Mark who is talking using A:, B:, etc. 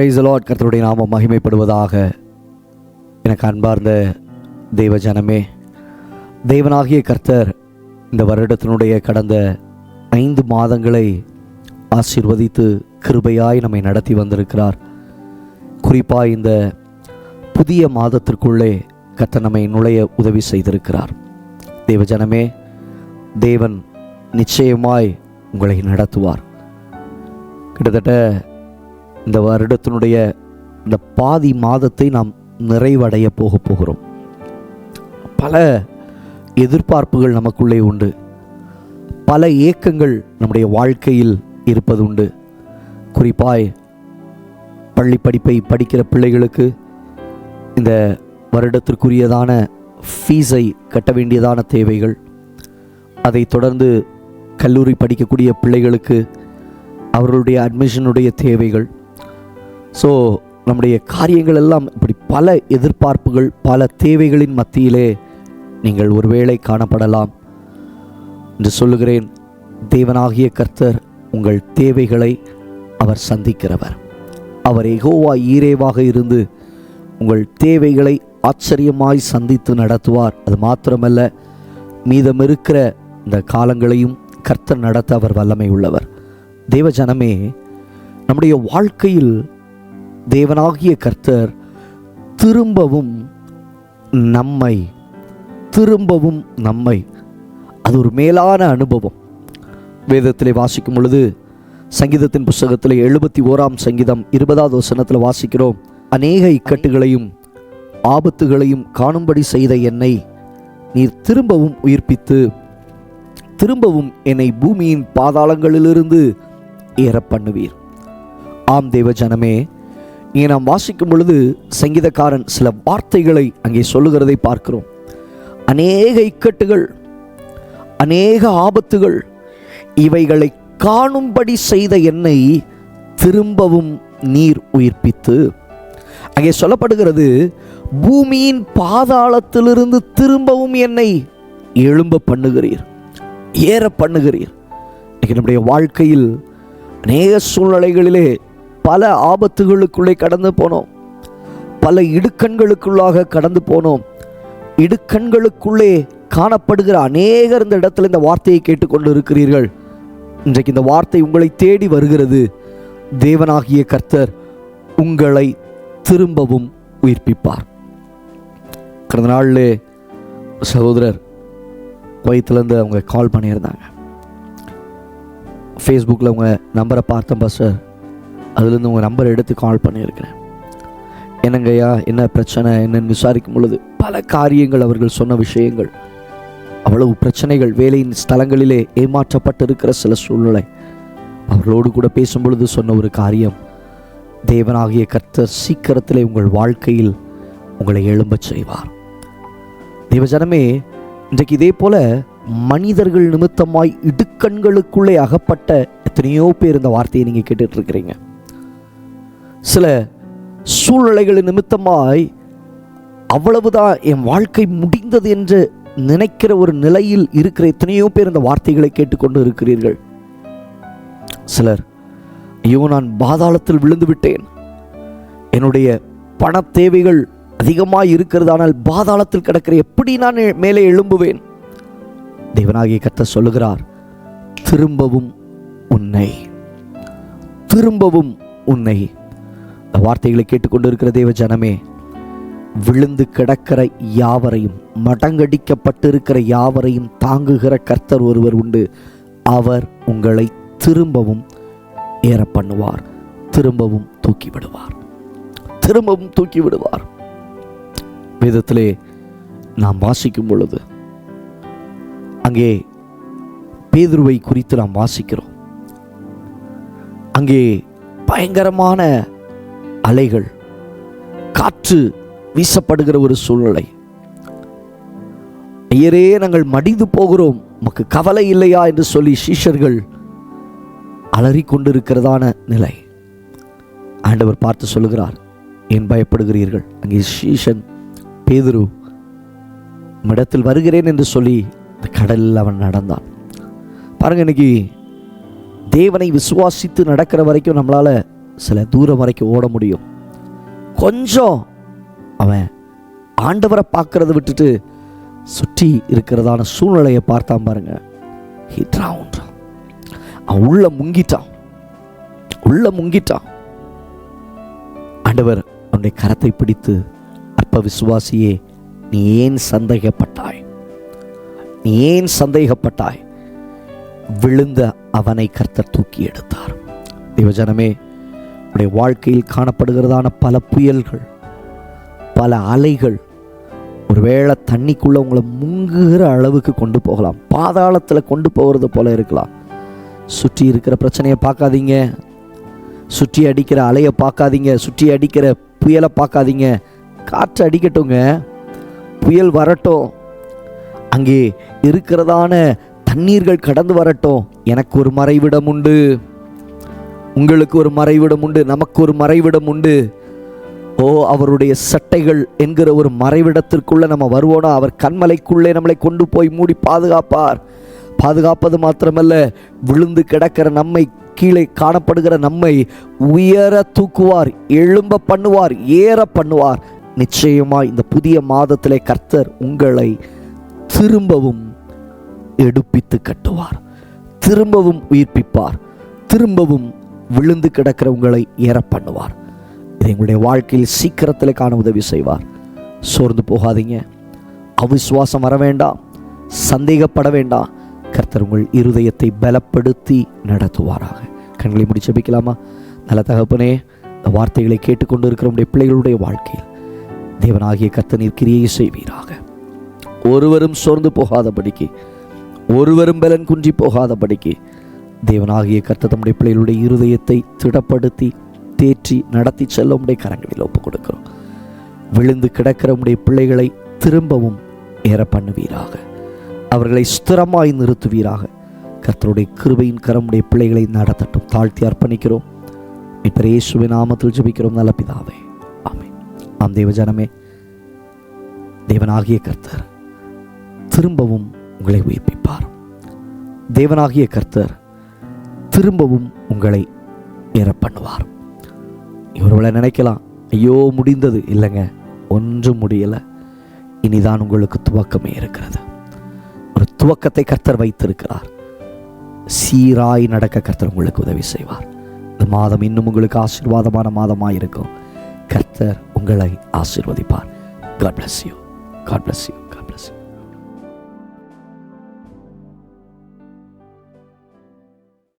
A: Price Lord கர்த்தருடைய நாமம் மகிமைப்படுவதாக. எனக்கு அன்பார்ந்த தெய்வ ஜனமே தேவனாகிய கர்த்தர் இந்த வருடத்தினுடைய கடந்த ஐந்து மாதங்களை ஆசீர்வதித்து கிருபையாய் நம்மை நடத்தி வந்திருக்கிறார். குறிப்பாக இந்த புதிய மாதத்திற்குள்ளே கர்த்தர் நம்மை நுழைய உதவி செய்திருக்கிறார். தெய்வ ஜனமே தேவன் நிச்சயமாய் உங்களை நடத்துவார். கிட்டத்தட்ட இந்த வருடத்தினுடைய இந்த பாதி மாதத்தை நாம் நிறைவடைய போக போகிறோம். பல எதிர்பார்ப்புகள் நமக்குள்ளே உண்டு. பல ஏக்கங்கள் நம்முடைய வாழ்க்கையில் இருப்பது உண்டு. குறிப்பாய் பள்ளி படிப்பை படிக்கிற பிள்ளைகளுக்கு இந்த வருடத்திற்குரியதான ஃபீஸை கட்ட வேண்டியதான தேவைகள். அதைத் தொடர்ந்து கல்லூரி படிக்கக்கூடிய பிள்ளைகளுக்கு அவர்களுடைய அட்மிஷனுடைய தேவைகள். ஸோ நம்முடைய காரியங்கள் எல்லாம் இப்படி பல எதிர்பார்ப்புகள் பல தேவைகளின் மத்தியிலே நீங்கள் ஒருவேளை காணப்படலாம் என்று சொல்லுகிறேன். தேவனாகிய கர்த்தர் உங்கள் தேவைகளை அவர் சந்திக்கிறவர். அவர் எகோவா ஈரேவாக இருந்து உங்கள் தேவைகளை ஆச்சரியமாய் சந்தித்து நடத்துவார். அது மாத்திரமல்ல மீதமிருக்கிற இந்த காலங்களையும் கர்த்தர் நடத்த அவர் வல்லமை உள்ளவர். தேவ ஜனமே நம்முடைய வாழ்க்கையில் தேவனாகிய கர்த்தர் திரும்பவும் நம்மை திரும்பவும் நம்மை. அது ஒரு மேலான அனுபவம். வேதத்திலே வாசிக்கும் பொழுது சங்கீதத்தின் புஸ்தகத்தில் எழுபத்தி ஓராம் சங்கீதம் இருபதாவது வசனத்தில் வாசிக்கிறோம் அநேக இக்கட்டுகளையும் ஆபத்துகளையும் காணும்படி செய்த என்னை நீர் திரும்பவும் உயிர்ப்பித்து திரும்பவும் என்னை பூமியின் பாதாளங்களிலிருந்து ஏற பண்ணுவீர் ஆம் தேவ ஜனமே இங்கே நாம் வாசிக்கும் பொழுது சங்கீதக்காரன் சில வார்த்தைகளை அங்கே சொல்லுகிறதை பார்க்கிறோம். அநேக இக்கட்டுகள் அநேக ஆபத்துகள் இவைகளை காணும்படி செய்த என்னை திரும்பவும் நீர் உயிர்ப்பித்து அங்கே சொல்லப்படுகிறது பூமியின் பாதாளத்திலிருந்து திரும்பவும் என்னை எழும்ப பண்ணுகிறீர் ஏற பண்ணுகிறீர். இன்னைக்கு நம்முடைய வாழ்க்கையில் அநேக சூழ்நிலைகளிலே பல ஆபத்துகளுக்குள்ளே கடந்து போனோம். பல இடுக்கண்களுக்குள்ளாக கடந்து போனோம். இடுக்கண்களுக்குள்ளே காணப்படுகிற அநேகர் இந்த இடத்துல இந்த வார்த்தையை கேட்டுக்கொண்டு இருக்கிறீர்கள் இன்றைக்கு இந்த வார்த்தை உங்களை தேடி வருகிறது. தேவனாகிய கர்த்தர் உங்களை திரும்பவும் உயிர்ப்பிப்பார். கடந்த நாளில் சகோதரர் குவைத்துலேருந்து அவங்க கால் பண்ணியிருந்தாங்க. ஃபேஸ்புக்கில் அவங்க நம்பரை பார்த்தேன் சார் அதுலேருந்து உங்கள் நம்பர் எடுத்து கால் பண்ணியிருக்கிறேன். என்னங்கய்யா என்ன பிரச்சனை என்னன்னு விசாரிக்கும் பொழுது பல காரியங்கள் அவர்கள் சொன்ன விஷயங்கள். அவ்வளவு பிரச்சனைகள் வேலையின் ஸ்தலங்களிலே ஏமாற்றப்பட்டிருக்கிற சில சூழ்நிலை. அவர்களோடு கூட பேசும் பொழுது சொன்ன ஒரு காரியம் தேவனாகிய கர்த்தர் சீக்கிரத்திலே உங்கள் வாழ்க்கையில் உங்களை எழும்பச் செய்வார். தேவஜனமே இன்றைக்கு இதே போல மனிதர்கள் நிமித்தமாய் இடுக்கண்களுக்குள்ளே அகப்பட்ட எத்தனையோ பேர் இந்த வார்த்தையை நீங்கள் கேட்டுட்ருக்கிறீங்க சில சூழ்நிலைகளின் நிமித்தமாய் அவ்வளவுதான் என் வாழ்க்கை முடிந்தது என்று நினைக்கிற ஒரு நிலையில் இருக்கிற எத்தனையோ பேர் இந்த வார்த்தைகளை கேட்டுக்கொண்டு இருக்கிறீர்கள். சிலர் ஐயோ நான் பாதாளத்தில் விழுந்து விட்டேன். என்னுடைய பண தேவைகள் அதிகமாக இருக்கிறது ஆனால் பாதாளத்தில் கிடக்கிற எப்படி நான் மேலே எழும்புவேன்? தேவனாகிய கத்த சொல்லுகிறார் திரும்பவும் உன்னை திரும்பவும் உன்னை இந்த வார்த்தைகளை கேட்டுக்கொண்டிருக்கிற தேவ ஜனமே விழுந்து கிடக்கிற யாவரையும் மடங்கடிக்கப்பட்டிருக்கிற யாவரையும் தாங்குகிற கர்த்தர் ஒருவர் உண்டு. அவர் உங்களை திரும்பவும் ஏற பண்ணுவார் திரும்பவும் தூக்கி விடுவார் திரும்பவும் தூக்கி விடுவார் வேதத்திலே நாம் வாசிக்கும் பொழுது அங்கே பேதுருவை குறித்து நாம் வாசிக்கிறோம். அங்கே பயங்கரமான அலைகள் காற்று வீசப்படுகிற ஒரு சூழ்நிலை. ஐயரே நாங்கள் மடிந்து போகிறோம். நமக்கு கவலை இல்லையா என்று சொல்லி சீஷர்கள் அலறிக் கொண்டிருக்கிறதான நிலை. ஆண்டவர் பார்த்து சொல்லுகிறார் ஏன் பயப்படுகிறீர்கள்? அங்கே சீஷன் பேதுரு இடத்தில் வருகிறேன் என்று சொல்லி இந்த கடலில் அவன் நடந்தான். பாருங்க இன்னைக்கு தேவனை விசுவாசித்து நடக்கிற வரைக்கும் நம்மளால சில தூரம் வரைக்கும் ஓட முடியும். கொஞ்சம் அவன் ஆண்டவரை பார்க்கறத விட்டுட்டு சுற்றி இருக்கிறதான சூழ்நிலையை பார்த்தான் பாருங்க. He அவன் உள்ள முங்கிட்டான். உள்ள முங்கிட்டான். ஆண்டவர் அவனுடைய கரத்தை பிடித்து அற்ப விசுவாசியே நீ ஏன் சந்தேகப்பட்டாய்? நீ ஏன் சந்தேகப்பட்டாய்? விழுந்த அவனை கர்த்தர் தூக்கி எடுத்தார். தேவஜனமே உடைய வாழ்க்கையில் காணப்படுகிறதான பல புயல்கள் பல அலைகள் ஒருவேளை தண்ணிக்குள்ளே உங்களை முங்குகிற அளவுக்கு கொண்டு போகலாம். பாதாளத்தில் கொண்டு போகிறது போல இருக்கலாம். சுற்றி இருக்கிற பிரச்சனையை பார்க்காதீங்க. சுற்றி அடிக்கிற அலையை பார்க்காதீங்க. சுற்றி அடிக்கிற புயலை பார்க்காதீங்க. காற்று அடிக்கட்டுங்க. புயல் வரட்டும். அங்கே இருக்கிறதான தண்ணீர்கள் கடந்து வரட்டும். எனக்கு ஒரு மறைவிடம் உண்டு. உங்களுக்கு ஒரு மறைவிடம் உண்டு நமக்கு ஒரு மறைவிடம் உண்டு. ஓ அவருடைய சட்டைகள் என்கிற ஒரு மறைவிடத்திற்குள்ளே நம்ம வருவோனா? அவர் கண்மலைக்குள்ளே நம்மளை கொண்டு போய் மூடி பாதுகாப்பார். பாதுகாப்பது மாத்திரமல்ல விழுந்து கிடக்கிற நம்மை கீழே காணப்படுகிற நம்மை உயர தூக்குவார் எழும்ப பண்ணுவார் ஏற பண்ணுவார். நிச்சயமாக இந்த புதிய மாதத்திலே கர்த்தர் உங்களை திரும்பவும் எடுப்பித்து கட்டுவார் திரும்பவும் உயிர்ப்பிப்பார் திரும்பவும் விழுந்து கிடக்கிறவங்களை ஏற பண்ணுவார். இதை எங்களுடைய வாழ்க்கையில் சீக்கிரத்தில் காண உதவி செய்வார். சோர்ந்து போகாதீங்க. அவிசுவாசம் வர வேண்டாம். சந்தேகப்பட வேண்டாம். கர்த்தர் உங்கள் இருதயத்தை பலப்படுத்தி நடத்துவாராக. கண்களை முடி ஜெபிக்கலாமா? நல்ல தகப்பனே இந்த வார்த்தைகளை கேட்டுக்கொண்டு இருக்கிற உடைய பிள்ளைகளுடைய வாழ்க்கையில் தேவனாகிய கர்த்தனீர் கிரியை செய்வீராக. ஒருவரும் சோர்ந்து போகாதபடிக்கு ஒருவரும் பலன் குன்றி போகாதபடிக்கு தேவனாகிய கர்த்த தம்முடைய பிள்ளைகளுடைய இருதயத்தை திடப்படுத்தி தேற்றி நடத்தி செல்ல உடைய கரங்களில் ஒப்புக் கொடுக்கிறோம் விழுந்து கிடக்கிற உடைய பிள்ளைகளை திரும்பவும் ஏற பண்ணுவீராக அவர்களை ஸ்திரமாய் நிறுத்துவீராக. கர்த்தருடைய கிருபையின் கரமுடைய பிள்ளைகளை நடத்தட்டும் தாழ்த்தி அர்ப்பணிக்கிறோம். இப்போ நாமத்தில் ஜெபிக்கிறோம் நல்ல பிதாவே. ஆமே ஆம் தேவஜனமே தேவனாகிய கர்த்தர் திரும்பவும் உங்களை உயிர்ப்பிப்பார். தேவனாகிய கர்த்தர் திரும்பவும் உங்களை ஏற பண்ணுவார் இவர்களை நினைக்கலாம். ஐயோ முடிந்தது. இல்லைங்க ஒன்றும் முடியலை. இனிதான் உங்களுக்கு துவக்கமே இருக்கிறது. ஒரு துவக்கத்தை கர்த்தர் வைத்திருக்கிறார். சீராய் நடக்க கர்த்தர் உங்களுக்கு உதவி செய்வார். இந்த மாதம் இன்னும் உங்களுக்கு ஆசீர்வாதமான மாதமாக இருக்கும் கர்த்தர் உங்களை ஆசீர்வதிப்பார். God bless you God bless you